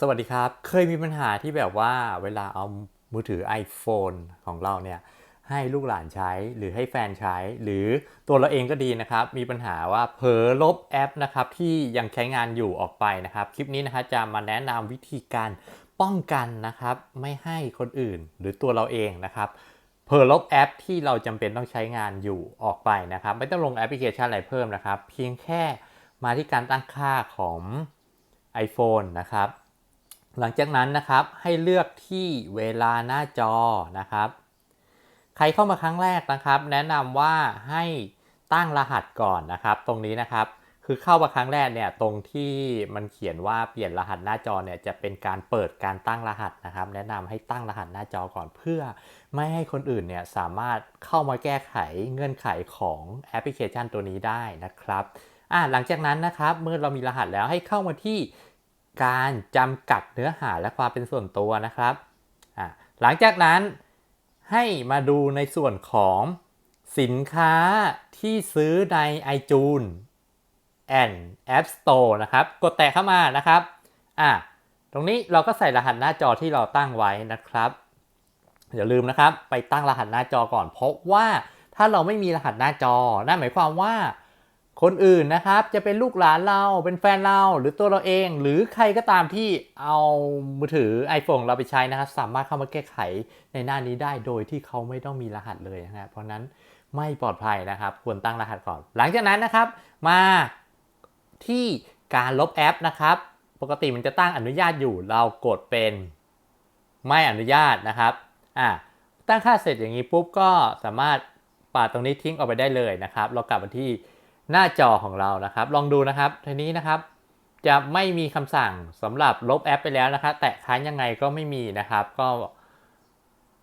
สวัสดีครับ เคยมีปัญหาที่แบบว่าเวลาเอามือถือ iPhone ของเราเนี่ยให้ลูกหลานใช้หรือให้แฟนใช้ หรือตัวเราเองก็ดีนะครับ มีปัญหาว่าเผลอลบแอปนะครับที่ยังใช้งานอยู่ออกไปนะครับ คลิปนี้นะครับจะมาแนะนำวิธีการป้องกันนะครับ ไม่ให้คนอื่นหรือตัวเราเองนะครับเผลอลบแอปที่เราจำเป็นต้องใช้งานอยู่ออกไปนะครับ ไม่ต้องลงแอปพลิเคชันอะไรเพิ่มนะครับ เพียงแค่มาที่การตั้งค่าของ iPhone นะครับ หลังจากนั้นนะครับให้เลือกที่เวลาหน้าจอนะครับ ใครเข้ามาครั้งแรกนะครับ แนะนำว่าให้ตั้งรหัสก่อนนะครับ ตรงนี้นะครับคือเข้ามาครั้งแรกเนี่ยตรงที่มันเขียนว่าเปลี่ยนรหัสหน้าจอเนี่ยจะเป็นการเปิดการตั้งรหัสนะครับ แนะนำให้ตั้งรหัสหน้าจอก่อนเพื่อ ไม่ให้คนอื่นเนี่ยสามารถเข้ามาแก้ไขเงื่อนไขของแอปพลิเคชันตัวนี้ได้นะครับอ่าหลังจากนั้นนะครับเมื่อเรามีรหัสแล้วให้เข้ามาที่ การจำกัดเนื้อหาและความเป็นส่วนตัวนะครับ หลังจากนั้นให้มาดูในส่วนของสินค้าที่ซื้อใน iTunes and App Store นะครับ กดแตะเข้ามานะครับอะตรงนี้เราก็ใส่รหัสหน้าจอที่เราตั้งไว้นะครับอย่าลืมนะครับ ไปตั้งรหัสหน้าจอก่อน เพราะว่าถ้าเราไม่มีรหัสหน้าจอนั่นหมายความว่า คนอื่นนะครับจะเป็นลูกหลานเราเป็นแฟนเราหรือตัวเราเอง หรือใครก็ตามที่เอามือถือ iPhone เราไปใช้นะครับสามารถเข้ามาแก้ไขในหน้านี้ได้โดยที่เขาไม่ต้องมีรหัสเลยนะฮะเพราะนั้นไม่ปลอดภัยนะครับ ควรตั้งรหัสก่อน หลังจากนั้นนะครับ มาที่การลบแอปนะครับ ปกติมันจะตั้งอนุญาตอยู่ เรากดเป็นไม่อนุญาตนะครับอะตั้งค่าเสร็จอย่างนี้ปุ๊บก็สามารถปาดตรงนี้ทิ้งออกไปได้เลยนะครับ เรากลับมาที่ หน้าจอของเรานะครับ ลองดูนะครับทีนี้นะครับจะไม่มีคำสั่งสำหรับลบแอปไปแล้วนะครับ แตะค้างยังไงก็ไม่มีนะครับ ก็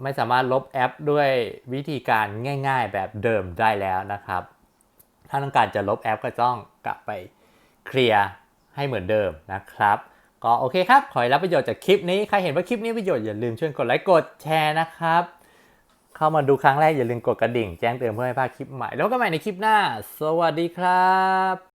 ไม่สามารถลบแอปด้วยวิธีการง่าย ๆ แบบเดิมได้แล้วนะครับ ถ้าต้องการจะลบแอปก็ต้องกลับไปเคลียร์ให้เหมือนเดิมนะครับ ก็โอเคครับ ขอให้รับประโยชน์จากคลิปนี้ ใครเห็นว่าคลิปนี้ประโยชน์อย่าลืมช่วยกดไลค์กดแชร์นะครับ เข้ามาดูครั้งแรกอย่าลืมกดกระดิ่งแจ้งเตือนเพื่อไม่พลาดคลิปใหม่ แล้วก็ใหม่ในคลิปหน้า สวัสดีครับ